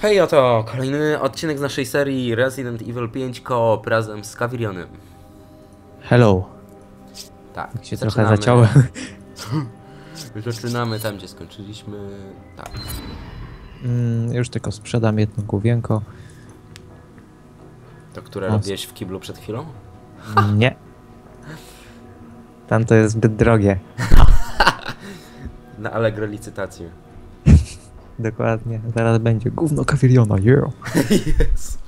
Hej, oto kolejny odcinek z naszej serii Resident Evil 5 Coop razem z Kavirionem. Hello. Tak, się trochę zaciąłem. Zaczynamy tam, gdzie skończyliśmy. Tak. Mm, już tylko sprzedam jedno główienko. To, które O, robiłeś w kiblu przed chwilą? Nie. Tam to jest zbyt drogie. Na Allegro licytację. Dokładnie. Zaraz będzie gówno kawiliona, yeah. Yes.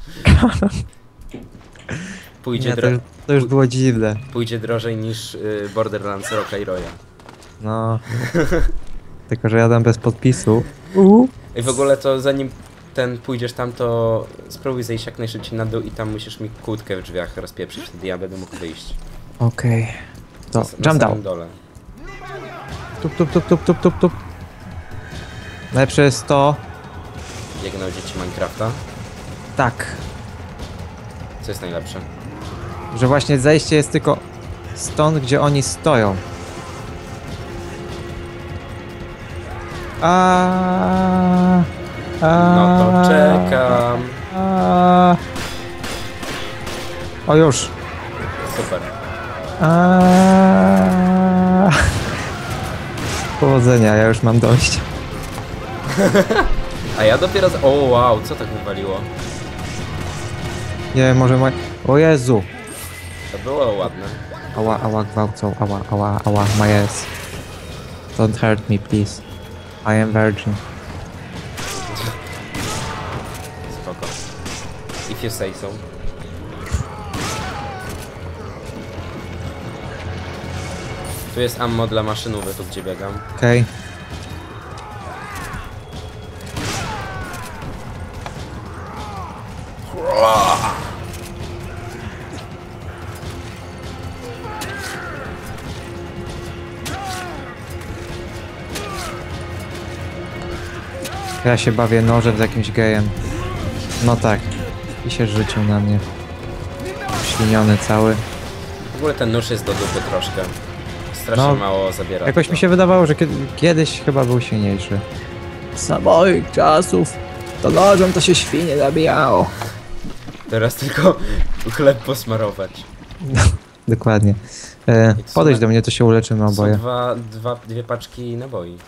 Pójdzie, Nie, to, już, to już było dziwne. pójdzie drożej niż y, Borderlands Rocka i Roya. No. tylko, że jadam bez podpisu. Uuu. I w ogóle to zanim ten pójdziesz tam, to spróbuj zejść jak najszybciej na dół i tam musisz mi kłódkę w drzwiach rozpieprzyć, wtedy ja będę mógł wyjść. Okej. To, Na, na jump samym down. dole. Tup, tup, tup, tup, tup, tup, tup. Najlepsze jest to... Biegną dzieci Minecrafta. Tak. Co jest najlepsze? Że właśnie zejście jest tylko stąd, gdzie oni stoją. A, a, No to czekam. A, o już. Super. A, powodzenia, ja już mam dość. A ja dopiero z... O wow, co tak wywaliło? Nie może ma... O Jezu! To było ładne. Ała, ała, gwałcą, ała, ała, ała, my ass. Don't hurt me, please. I am virgin. Spoko. If you say so. Tu jest ammo dla maszynówy, tu gdzie biegam. Okej. Ja się bawię nożem z jakimś gejem. No tak. I się rzucił na mnie. Śliniony cały. W ogóle ten nóż jest do dupy troszkę. Strasznie No, mało zabiera. Jakoś tego. mi się wydawało, że kiedy, kiedyś chyba był silniejszy. Za moich czasów to nożem to się świnie zabijało. Teraz tylko chleb posmarować. Dokładnie. E, I podejdź do mnie, to się uleczymy Są oboje. dwa, dwa, dwie paczki naboi.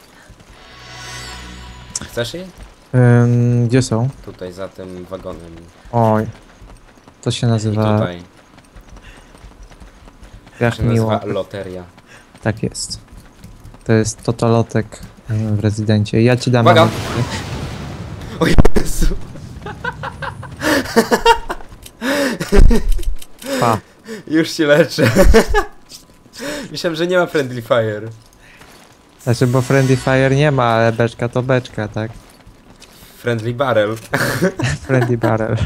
Chcesz je? Ym, gdzie są? Tutaj za tym wagonem. Oj. To się I nazywa tutaj. jak się miło. nazywa loteria. Tak jest. To jest totalotek ym, w rezydencie. Ja ci dam. Uwaga! O Jezu! Pa. Już się leczę. Myślałem, że nie ma friendly fire. Znaczy, bo Friendly Fire nie ma, ale beczka to beczka, tak? Friendly barrel. Friendly Barrel.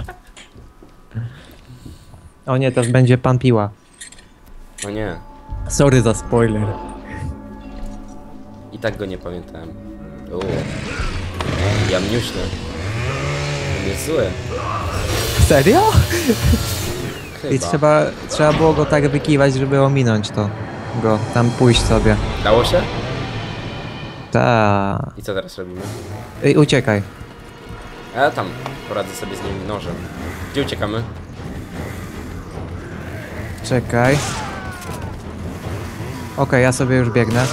O nie, teraz będzie pan piła. O nie. Sorry za spoiler. I tak go nie pamiętałem. Uuu. Ja mniuśny. On jest zły. Serio? Chyba. I trzeba, trzeba było go tak wykiwać, żeby ominąć to. Go, tam pójść sobie. Dało się? Ta. I co teraz robimy? Ej, uciekaj. A ja tam poradzę sobie z nim nożem. Gdzie uciekamy? Czekaj. Okej, ja sobie już biegnę.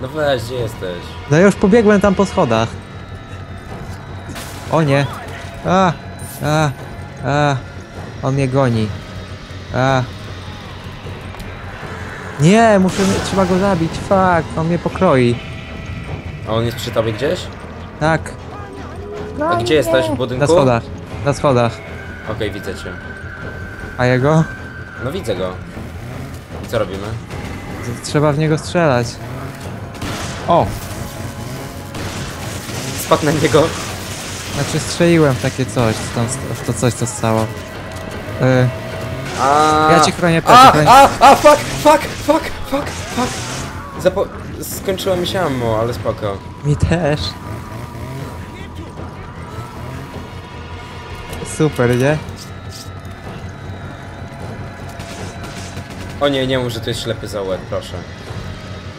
No weź, gdzie jesteś? No ja już pobiegłem tam po schodach. O nie. A, a, a. On mnie goni. A. Nie, muszę, trzeba go zabić. Fuck, on mnie pokroi. A on jest przy tobie gdzieś? Tak, A gdzie jesteś? W budynku? na schodach. Na schodach. Okej, widzę cię. A jego? No widzę go. I co robimy? Z- Trzeba w niego strzelać. O! Spadł na niego. Znaczy strzeliłem w takie coś, w to, w to coś co stało. Y, A, ja ci chronię A, plecy, chronię... a, a, fuck, fuck, fuck, fuck, fuck. Zapo... Skończyło mi się ammo, ale spoko. Mi też. Super, nie? O nie, nie mów, że to jest ślepy zaułek, proszę.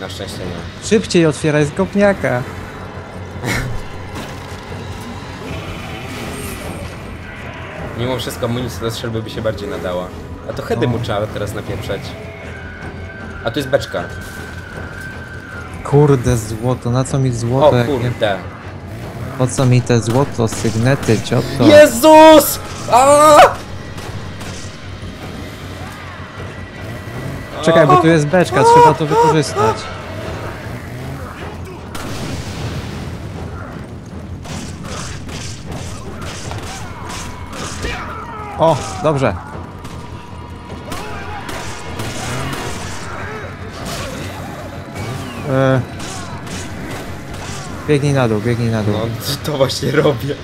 Na szczęście nie. Szybciej otwieraj z kopniaka. Mimo wszystko amunicja do strzelby by się bardziej nadała. A to hedy No. mu trzeba teraz napieprzać. A tu jest beczka. Kurde, złoto, na co mi O złoto? jak nie- kurde. Po co mi te złoto, sygnety, cioto? Jezus! A! Czekaj, bo tu jest beczka, trzeba to wykorzystać. O, dobrze. E... Biegnij na dół, biegnij na dół. No to właśnie robię.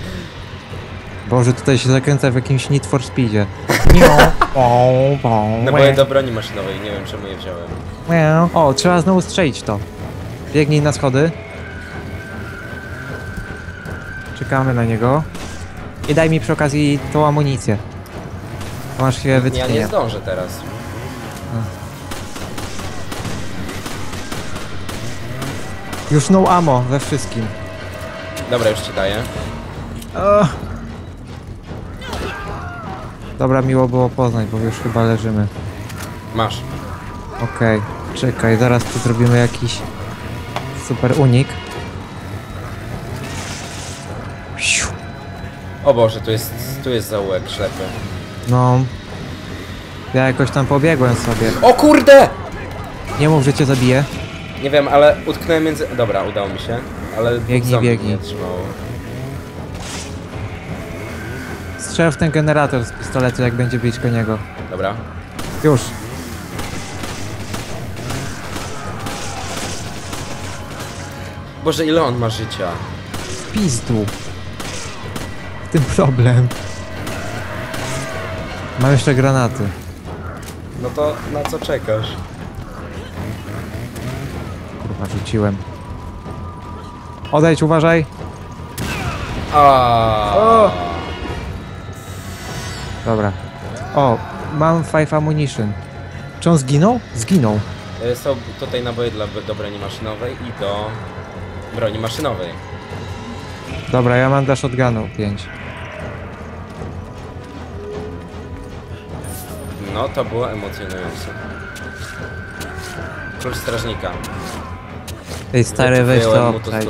Boże, tutaj się zakręca w jakimś Need for Speedzie. Naboje do broni maszynowej, nie wiem czemu je wziąłem. O, trzeba znowu strzelić to. Biegnij na schody. Czekamy na niego. I daj mi przy okazji tą amunicję. Masz się Ja nie wytchnienia. zdążę teraz. Już no ammo we wszystkim. Dobra, już ci daję. O. Dobra, miło było poznać, bo już chyba leżymy. Masz. Okej, czekaj, zaraz tu zrobimy jakiś super unik. O Boże, tu jest, tu jest zaułek ślepy. No. Ja jakoś tam pobiegłem sobie. O kurde! Nie mów, że cię zabiję. Nie wiem, ale utknąłem między... Dobra, udało mi się. Ale Biegnij, zombie biegnij. mnie trzymało. Strzel w ten generator z pistoletu, jak będzie blisko niego. Dobra. Już. Boże, ile on ma życia? W pizdu. W tym problem. Mam jeszcze granaty. No to na co czekasz? Kurwa, rzuciłem. Odejdź, uważaj. A. Dobra. O, mam five ammunition. Czy on zginął? Zginął. Y, Są tutaj naboje dla, do broni maszynowej i do broni maszynowej. Dobra, ja mam do shotgunu 5. No, to było emocjonujące. Klucz strażnika. Ej, stary, weź to Wyjąłem mu to obczaj.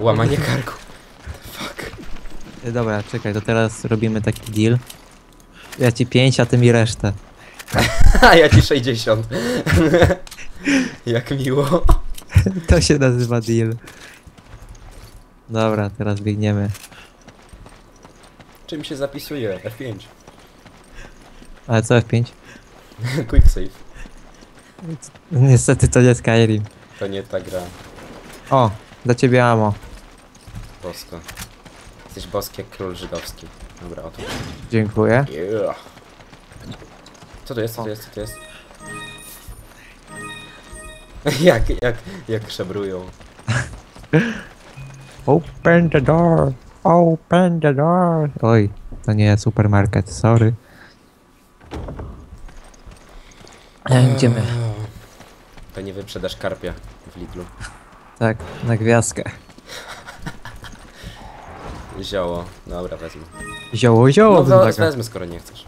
Łamanie karku. Fuck. Ej, Dobra, czekaj, to teraz robimy taki deal. Ja ci 5, a ty mi resztę. A ja ci 60. Jak miło. To się nazywa deal. Dobra, teraz biegniemy. Czym się zapisuje? F5. Ale co F5? Quick save. Niestety to nie Skyrim. To nie ta gra. O, dla ciebie amo. Bosko. Jesteś boski jak król żydowski. Dobra, oto. Dziękuję. Yeah. Co to jest? Co to jest? Co to jest? jak, jak, jak szabrują. Open the door! Open the door! Oj, to nie supermarket, sorry. E, Idziemy. To nie wyprzedasz karpia w Lidlu. Tak, na gwiazdkę. Zioło. Dobra, wezmę. Zioło, zioło No to wzmaga. wezmę, skoro nie chcesz.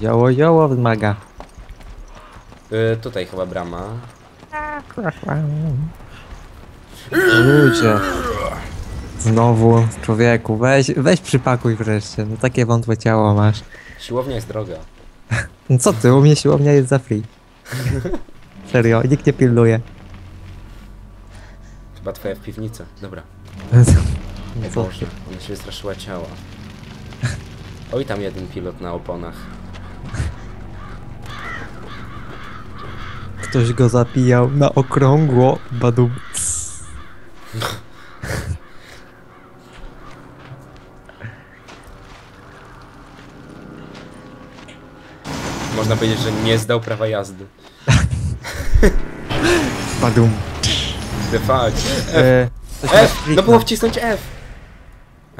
Zioło, zioło wzmaga. Y, tutaj chyba brama. Ludzie. Znowu, człowieku, weź, weź przypakuj wreszcie. No takie wątłe ciało masz. Siłownia jest droga. No co ty, u mnie siłownia jest za free. Serio, nikt nie pilnuje. Chyba twoja w piwnicy. Dobra. O co ona się wystraszyła ciała. Oj, tam jeden pilot na oponach. Ktoś go zapijał na okrągło, badum. Można powiedzieć, że nie zdał prawa jazdy. Badum. The fuck. E, na F! No było wcisnąć F!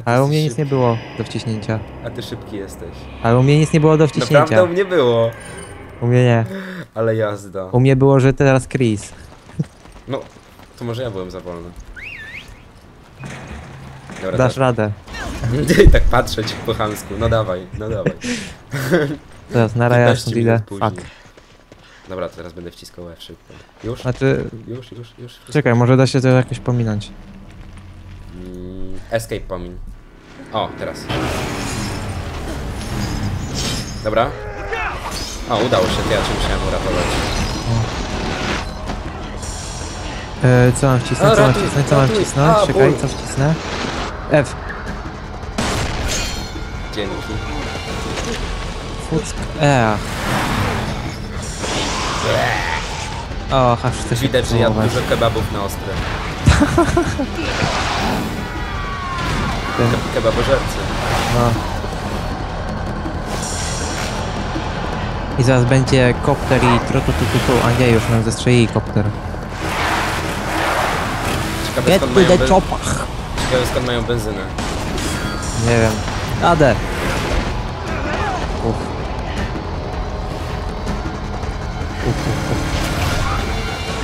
Ale u mnie nic nie było do wciśnięcia. A ty szybki jesteś. Ale u mnie nic nie było do wciśnięcia. Naprawdę u mnie było. U mnie nie. Ale jazda. U mnie było, że teraz Chris. No, to może ja byłem za wolny. Dobra, Dasz tak. radę. tak patrzeć po chamsku. No dawaj, no dawaj. Teraz na raja 15 stąd idę. Fuck. Dobra, teraz będę wciskał F szybko. Już? Znaczy, Już, już, już. wszystko. czekaj, może da się to jakoś pominąć. Mm, escape pomin. O, teraz. Dobra. O, udało się, to ja cię musiałem uratować. E, co mam wcisnąć, A, co mam wcisnąć, co mam wcisnąć? A, Czekaj, co wcisnę? F. Dzięki. Fuck. E. O, aż się Widać, że jadł dużo kebabów na ostre. Ten- Ke kebabożercy. No. I zaraz będzie kopter i trotutututu, a nie, już nam zestrzeli kopter. Ciekawe Get skąd, to mają chopach! ciekawe skąd mają benzynę. Nie wiem. Jadę!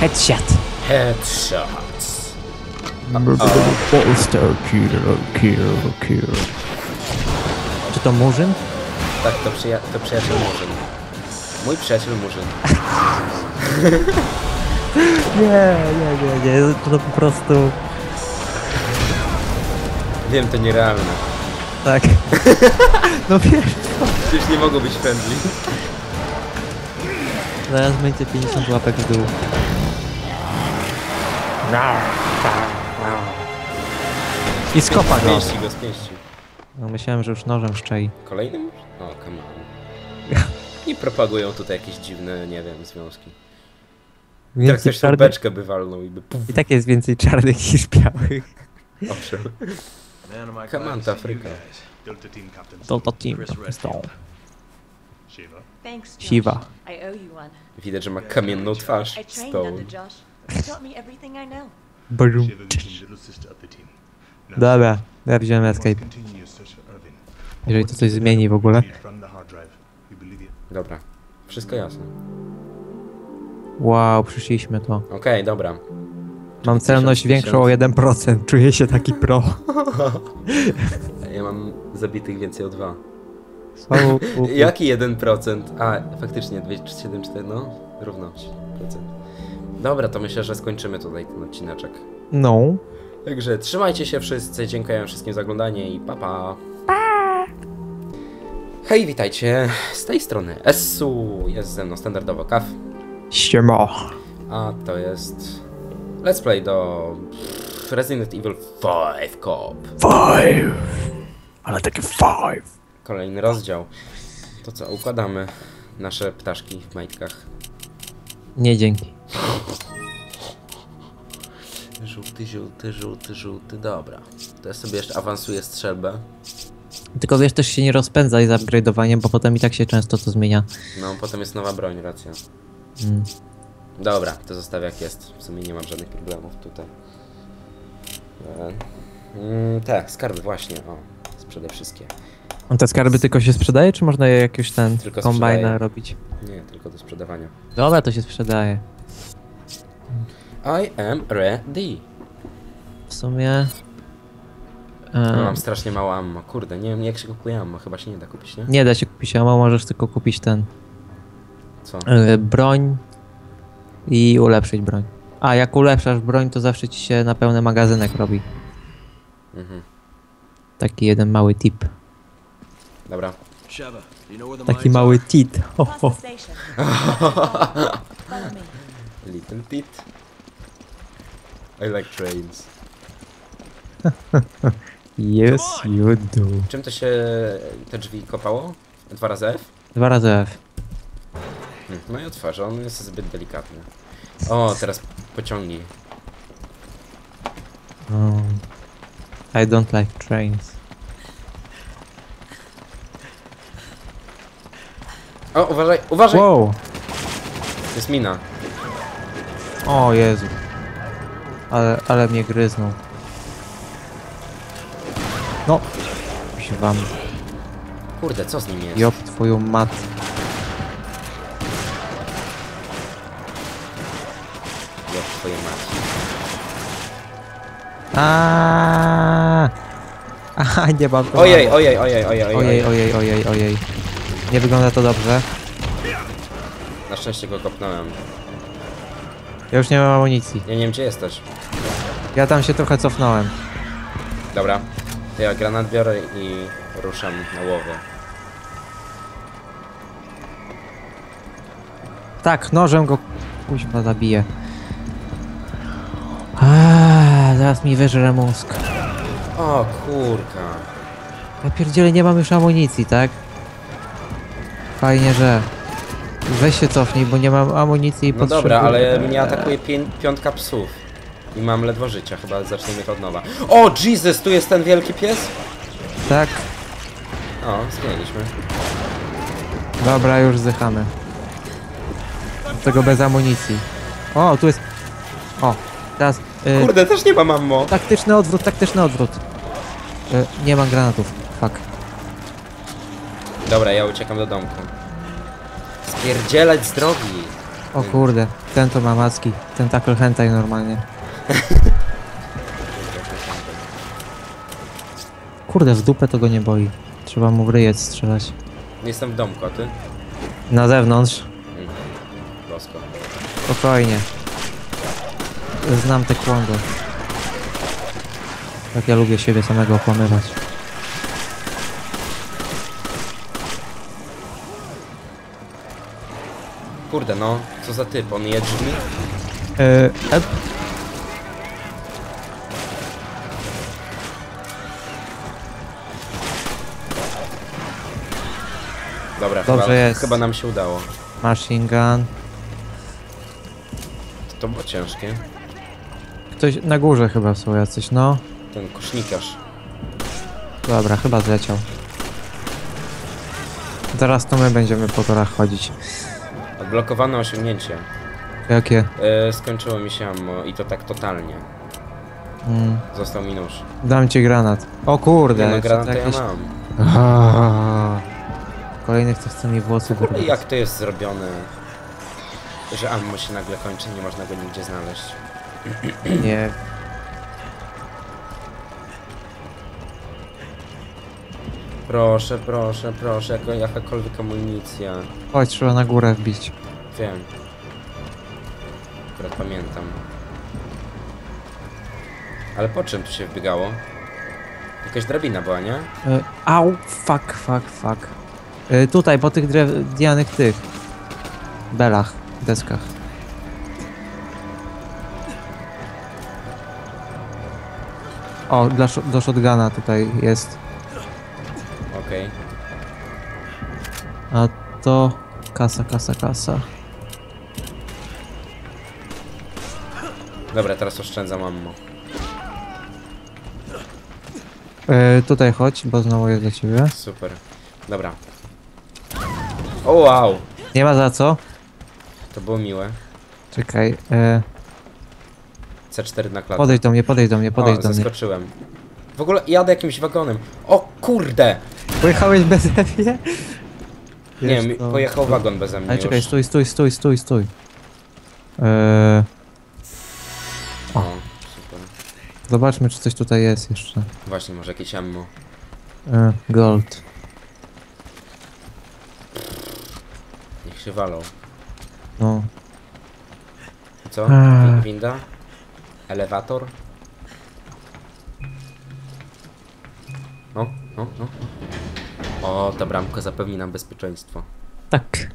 Headshot! Headshots. Monster kill, kill, kill. Czy to murzyn? Tak, to, przyja to przyjaciel Murzyn. Mój przyjaciel Murzyn. Nie, nie, nie, nie, to po prostu... Wiem, to nierealne. Tak. No wiesz, Przecież nie mogło być friendly. zaraz będzie 50 łapek w dół. I skopa go. Go. No, myślałem, że już nożem szczei. Kolejny mórz? O, come on. I propagują tutaj jakieś dziwne, nie wiem, związki. Jak Więcej ktoś tą czarnych... beczkę by walnął i by puf, I tak jest więcej czarnych niż białych. owszem. Come on, Afryka. Delta Team Captain Delta Team. Stone. Shiva. One. Widać, że ma kamienną twarz. Stone. He taught me everything I know. Brum. Dobra, ja wziąłem you escape. Jeżeli to coś zmieni w ogóle. You. Dobra. Wszystko jasne. Wow, przyszliśmy to. Okej, dobra. Mam celność większą o 1%, czuję się taki pro. Ja mam zabitych więcej o dwa. Słabu. Jaki 1%? A, faktycznie, 274, no, równo 3%. Dobra, to myślę, że skończymy tutaj ten odcineczek. No. Także trzymajcie się wszyscy, dziękuję wszystkim za oglądanie i pa pa. Hej, witajcie, z tej strony Essu, jest ze mną standardowo Kaw, Siema. a to jest Let's Play do Resident Evil 5 Cop. Five. Ale takie five. Kolejny rozdział. To co, układamy nasze ptaszki w majtkach. Nie dzięki. Żółty, żółty, żółty, żółty, dobra. To ja sobie jeszcze awansuję strzelbę. Tylko wiesz, też się nie rozpędzaj z upgrade'owaniem, bo potem i tak się często to zmienia. No, potem jest nowa broń, racja. Mm. Dobra, to zostawię jak jest. W sumie nie mam żadnych problemów tutaj. E, Mm, tak, skarby właśnie, o. Sprzedaj wszystkie. Te skarby tylko się sprzedaje, czy można je jakoś ten Tylko kombajna sprzedaje. robić? Nie, tylko do sprzedawania. Dobra, to się sprzedaje. I am ready. W sumie... E, mam strasznie mało ammo. Kurde, nie wiem jak się kupuje ammo. Chyba się nie da kupić, nie? nie da się kupić ammo, możesz tylko kupić ten... Co? e, broń i ulepszyć broń. A jak ulepszasz broń, to zawsze ci się na pełny magazynek robi. Mhm. Taki jeden mały tip. Dobra. Taki mały tit. Ho, ho. Little pit. I like trains. Yes, you do. Czym to się te drzwi kopało? Dwa razy F? Dwa razy F. Hmm, No i otworzę, on jest zbyt delikatny. O, teraz pociągnij. Um, I don't like trains. O, uważaj, uważaj! Wow! To jest mina. O Jezu. Ale, ale mnie gryznął. No. Się wam. Kurde, co z nim jest? Job twoją mat. Jo, twoje matki. Aaaa! nie mam to Ojej, mało. ojej, ojej, ojej, ojej. ojej, ojej, ojej, ojej. Nie wygląda to dobrze. Na szczęście go kopnąłem. Ja już nie mam amunicji. Ja nie wiem gdzie jesteś. Ja tam się trochę cofnąłem. Dobra. To ja granat biorę i ruszam na łowie. Tak, nożem go kuźwa zabiję. Aaaa, zaraz mi wyżre mózg. O kurka. Ja pierdzielę, nie mam już amunicji, tak? Fajnie, że... Weź się cofnij, bo nie mam amunicji i No potrzebuję... dobra, ale mnie atakuje pię piątka psów. I mam ledwo życia, chyba zaczniemy to od nowa. O, Jesus, tu jest ten wielki pies? Tak, O, zmieniliśmy. dobra, już zdychamy. Tego bez amunicji. O, tu jest... O, teraz... Y, Kurde, też nie mam ammo. taktyczny odwrót, taktyczny odwrót. Y, nie mam granatów, fuck. Dobra, ja uciekam do domku. Spierdzielać z drogi. O kurde, ten to ma macki. Tentacle hentai normalnie. Kurde, w dupę to go nie boi. Trzeba mu w ryjec strzelać. Jestem w domku, a ty? Na zewnątrz. Mm. Bosko. Spokojnie. Znam te kłondo. Tak ja lubię siebie samego okłamywać. Kurde, no, co za typ, on je drzwi? Yy, ep. Dobra, Dobrze chyba, jest. chyba nam się udało. Machine gun. To, było ciężkie. Ktoś na górze chyba są jacyś, no. Ten kosznikarz. Dobra, chyba zleciał. Teraz to my będziemy po torach chodzić. Odblokowane osiągnięcie. Jakie? E, skończyło mi się ammo i to tak totalnie. Mm, Został mi nóż. dam ci granat. O kurde, Nie no, granat to ja jakieś- mam. Kolejny kto chce mi włosy górne. jak to jest zrobione, że ammo się nagle kończy, nie można go nigdzie znaleźć. Nie. Proszę, proszę, proszę, jako, jakakolwiek amunicja. Chodź, trzeba na górę wbić. Wiem. Akurat pamiętam. Ale po czym tu się wbiegało? Jakaś drabina była, nie? Y, au, fuck, fuck, fuck. Y, tutaj, po tych drewnianych tych belach, deskach. O, dla, do shotguna tutaj jest. Okej. A to kasa, kasa, kasa. Dobra, teraz oszczędzam ammo. Y, tutaj chodź, bo znowu jest dla ciebie. Super. Dobra. O wow! Nie ma za co. To było miłe. Czekaj. Y, C4 na klatę. podejdź do mnie, podejdź do mnie, podejdź o, do mnie. zaskoczyłem. W ogóle jadę jakimś wagonem. O kurde! Pojechałeś bez mnie? Nie co? pojechał wagon beze mnie Ale czekaj, już. stój, stój, stój, stój, stój. Eee, O, super. zobaczmy, czy coś tutaj jest jeszcze. Właśnie, może jakieś ammo. Eee, gold. Się walą. No. Co? Eee. Wi- Winda? Elewator? No, no, no. O, ta bramka zapewni nam bezpieczeństwo. Tak.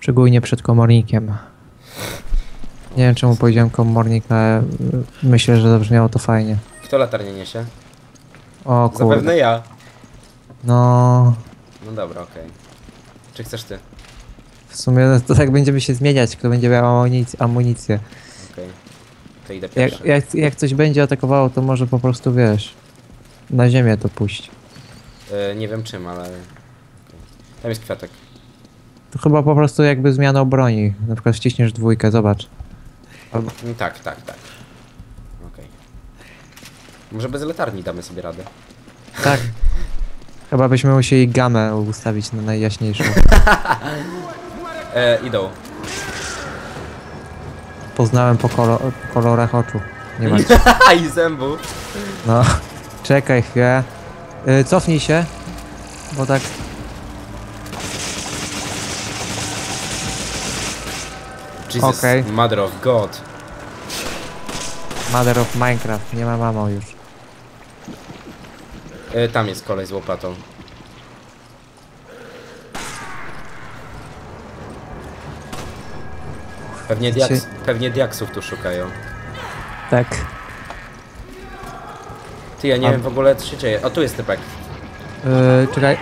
Szczególnie przed komornikiem. Nie wiem, czemu powiedziałem komornik, ale y, myślę, że zabrzmiało to fajnie. Kto latarnię niesie? O kurde. Zapewne ja. No, No dobra, okej. Czy chcesz ty? w sumie to tak będziemy się zmieniać, kto będzie miał amunic amunicję. Okej. To idę pierwszy. Jak, jak, jak coś będzie atakowało, to może po prostu, wiesz, na ziemię to puść. E, nie wiem czym, ale... Tam jest kwiatek. To chyba po prostu jakby zmiana broni. Na przykład wciśniesz dwójkę, zobacz. Albo, Mm, Tak, tak, tak. Okej. Może bez latarni damy sobie radę. tak. Chyba byśmy musieli gamę ustawić na najjaśniejszą. E, idą. Poznałem po, kolo po kolorach oczu. Nie ma. I zębów. No. Czekaj chwilę. Y, cofnij się. Bo tak... Jesus, Okej. Mother of God. Mother of Minecraft. Nie ma mamo już. E, tam jest kolej z łopatą. Pewnie, diaks, pewnie diaksów tu szukają. Tak. Ty, ja nie A- wiem w ogóle co się dzieje. O, tu jest typek. Yy, czekaj.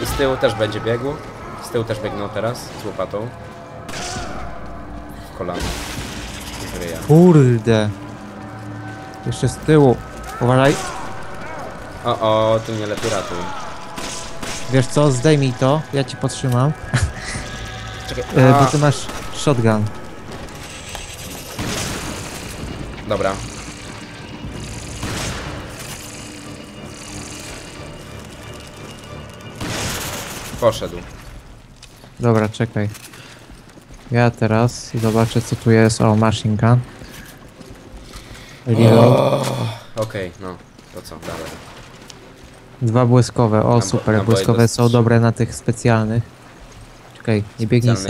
I z tyłu też będzie biegł. Z tyłu też biegną teraz z łopatą. W kolano. Kurde. Jeszcze z tyłu. Uważaj. O, o, ty mnie lepiej ratuj. Wiesz co? Zdejmij to. Ja ci podtrzymam. Czekaj. A, bo ty masz shotgun. Dobra. Poszedł. Dobra, czekaj. Ja teraz zobaczę co tu jest. O, machine gun. Reload. Okej, no. To co, dalej. Dwa błyskowe. O, super. Błyskowe są dobre na tych specjalnych. Czekaj, nie biegnij Specjalne